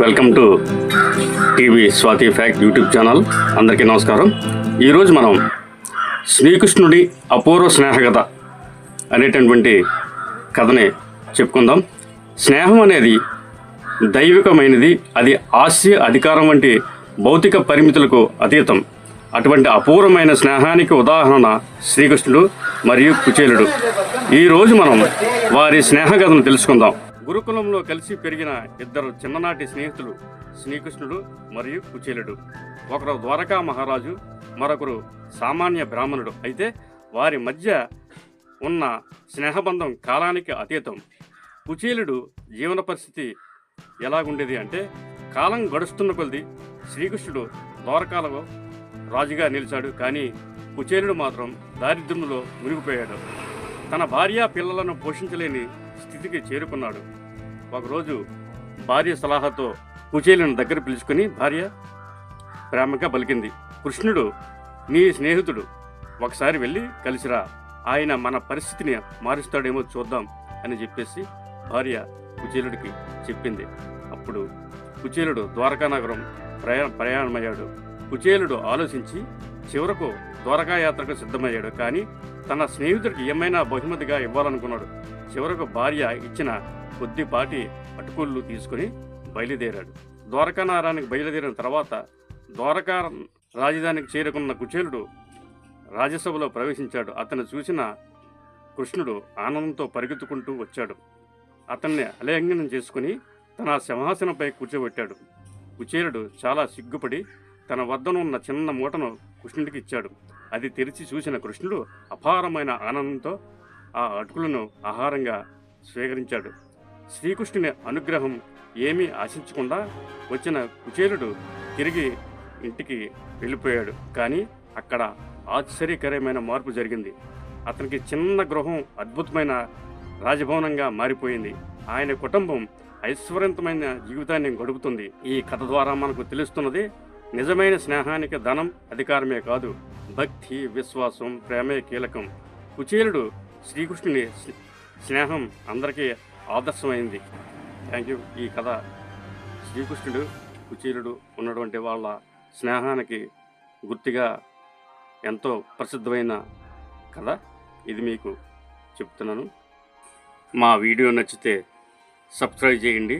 Welcome to TV Swathi fact YouTube channel. అందరికీ నమస్కారం. ఈరోజు మనం శ్రీకృష్ణుడి అపూర్వ స్నేహకథ అనేటటువంటి కథని చెప్పుకుందాం. స్నేహం అనేది దైవికమైనది అది ఆస్య అధికారం వంటి భౌతిక పరిమితులకు అతీతం. అటువంటి అపూర్వమైన స్నేహానికి ఉదాహరణ శ్రీకృష్ణుడు మరియు కుచేలుడు. ఈరోజు మనం వారి స్నేహకథను తెలుసుకుందాం. గురుకులంలో కలిసి పెరిగిన ఇద్దరు చిన్ననాటి స్నేహితులు శ్రీకృష్ణుడు మరియు కుచేలుడు. ఒకరు ద్వారకా మహారాజు మరొకరు సామాన్య బ్రాహ్మణుడు. అయితే వారి మధ్య ఉన్న స్నేహబంధం కాలానికి అతీతం. కుచేలుడు జీవన పరిస్థితి ఎలాగుండేది అంటే కాలం గడుస్తున్న కొలది శ్రీకృష్ణుడు ద్వారకాలలో రాజుగా నిలిచాడు. కానీ కుచేలుడు మాత్రం దారిద్ర్యంలో మునిగిపోయాడు. తన భార్య పిల్లలను పోషించలేని స్థితికి చేరుకున్నాడు. ఒకరోజు భార్య సలహాతో కుచేలుని దగ్గర పిలుచుకుని భార్య ప్రేమగా పలికింది. కృష్ణుడు నీ స్నేహితుడు ఒకసారి వెళ్ళి కలిసిరా. ఆయన మన పరిస్థితిని మారుస్తాడేమో చూద్దాం అని చెప్పేసి భార్య కుచేలుడికి చెప్పింది. అప్పుడు కుచేలుడు ద్వారకా నగరం ప్రయా ప్రయాణమయ్యాడు. కుచేలుడు ఆలోచించి చివరకు ద్వారకా యాత్రకు సిద్ధమయ్యాడు. కానీ తన స్నేహితుడికి ఏమైనా బహుమతిగా ఇవ్వాలనుకున్నాడు. చివరకు భార్య ఇచ్చిన కొద్దిపాటి అటుకుళ్ళు తీసుకుని బయలుదేరాడు. ద్వారకా నగరానికి బయలుదేరిన తర్వాత ద్వారకా రాజధానికి చేరుకున్న కుచేలుడు రాజ్యసభలో ప్రవేశించాడు. అతను చూసిన కృష్ణుడు ఆనందంతో పరిగెత్తుకుంటూ వచ్చాడు. అతన్ని అలయంగనం చేసుకుని తన సింహాసనంపై కూర్చోబెట్టాడు. కుచేలుడు చాలా సిగ్గుపడి తన వద్దనున్న చిన్న మూటను కృష్ణుడికి ఇచ్చాడు. అది తెరిచి చూసిన కృష్ణుడు అపారమైన ఆనందంతో ఆ అటుకులను ఆహారంగా స్వీకరించాడు. శ్రీకృష్ణుని అనుగ్రహం ఏమీ ఆశించకుండా వచ్చిన కుచేలుడు తిరిగి ఇంటికి వెళ్ళిపోయాడు. కానీ అక్కడ ఆశ్చర్యకరమైన మార్పు జరిగింది. అతనికి చిన్న గృహం అద్భుతమైన రాజభవనంగా మారిపోయింది. ఆయన కుటుంబం ఐశ్వర్యంతమైన జీవితాన్ని గడుపుతుంది. ఈ కథ ద్వారా మనకు తెలుస్తున్నది నిజమైన స్నేహానికి ధనం అధికారమే కాదు భక్తి విశ్వాసం ప్రేమే కీలకం. కుచేలుడు శ్రీకృష్ణుని స్నే- స్నేహం అందరికీ ఆదర్శమైంది. థ్యాంక్ యూ ఈ కథ శ్రీకృష్ణుడు కుచీరుడు ఉన్నటువంటి వాళ్ళ స్నేహానికి గుర్తుగా ఎంతో ప్రసిద్ధమైన కథ. ఇది మీకు చెప్తున్నాను. మా వీడియో నచ్చితే సబ్స్క్రైబ్ చేయండి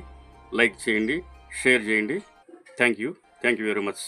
లైక్ చేయండి షేర్ చేయండి. Thank you thank you very much